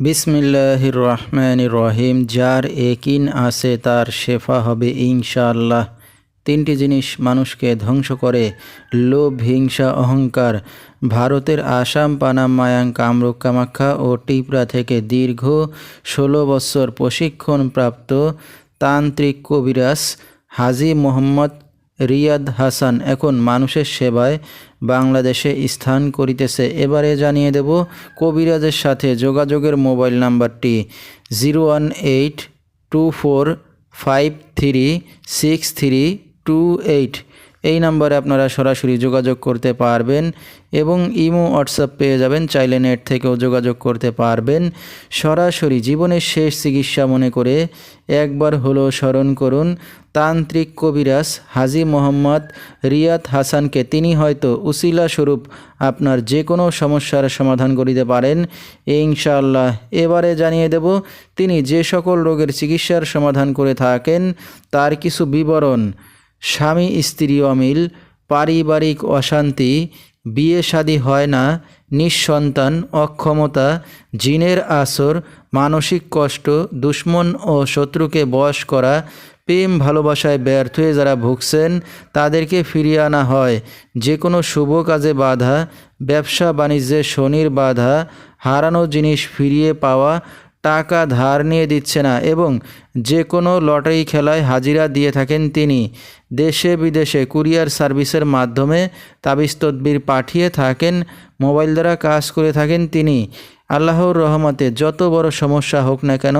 বিসমিল্লাহির রহমান রহিম যার একিন আছে, তার শেফা হবে ইনশাআল্লাহ। তিনটি জিনিস মানুষকে ধ্বংস করে, লোভ, হিংসা, অহংকার। ভারতের আসাম, পানাম, মায়াং, কামরূপ, কামাখ্যা ও টিপরা থেকে দীর্ঘ ষোলো বছর প্রশিক্ষণপ্রাপ্ত তান্ত্রিক কবিরাজ হাজি মোহাম্মদ রিয়াদ হাসান এখন মানুষের সেবায় বাংলাদেশে স্থান করিতেছে। এবারে জানিয়ে দেব কবিরাজের সাথে যোগাযোগের মোবাইল নাম্বারটি zero one eight two four five three six three two eight. এই নাম্বারে আপনারা সরাসরি যোগাযোগ করতে পারবেন এবং ইমো, হোয়াটসঅ্যাপ পেয়ে যাবেন। চাইলে নেট থেকেও যোগাযোগ করতে পারবেন। সরাসরি জীবনের শেষ চিকিৎসা মনে করে একবার হলো স্মরণ করুন, তান্ত্রিক কবিরাজ হাজি মোহাম্মদ রিয়াদ হাসানকে। তিনি হয়তো উসিলা স্বরূপ আপনার যে কোনো সমস্যার সমাধান করিতে পারেন। ইনশাআল্লাহ এবারে জানিয়ে দেব, তিনি যে সকল রোগের চিকিৎসার সমাধান করে থাকেন, তার কিছু বিবরণ। স্বামী, স্ত্রী অমিল, পারিবারিক অশান্তি, বিয়ে শাদী হয় না, নিঃসন্তান, অক্ষমতা, জিনের আসর, মানসিক কষ্ট, দুশ্মন ও শত্রুকে বশ করা, প্রেম ভালোবাসায় ব্যর্থ হয়ে যারা ভুগছেন, তাদেরকে ফিরিয়ে আনা হয়। যে কোনো শুভ কাজে বাধা, ব্যবসা, বাণিজ্যে শনির বাধা, হারানো জিনিস ফিরিয়ে পাওয়া টাকা ধার নিয়ে দিচ্ছে না এবং যে কোনো লটারি খেলায় হাজিরা দিয়ে থাকেন তিনি। দেশে বিদেশে কুরিয়ার সার্ভিসের মাধ্যমে তাবিজ পাঠিয়ে থাকেন, মোবাইল দ্বারা কাজ করে থাকেন তিনি। আল্লাহর রহমতে যত বড় সমস্যা হোক না কেন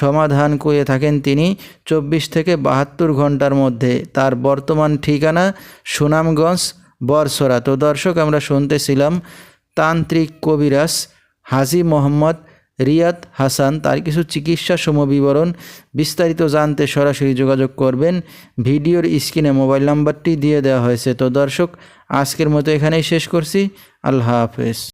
সমাধান করে থাকেন তিনি চব্বিশ থেকে বাহাত্তর ঘণ্টার মধ্যে। তার বর্তমান ঠিকানা সুনামগঞ্জ, বরসরা। তো দর্শক, আমরা শুনতেছিলাম তান্ত্রিক কবিরাজ হাজি মোহাম্মদ রিয়াদ, হাসান, তার কিছু চিকিৎসা সমবিবরণ বিস্তারিত জানতে সরাসরি যোগাযোগ করবেন। ভিডিওর স্ক্রিনে মোবাইল নাম্বারটি দিয়ে দেওয়া হয়েছে। তো দর্শক, আজকের মতো এখানেই শেষ করছি। আল্লাহ হাফেজ।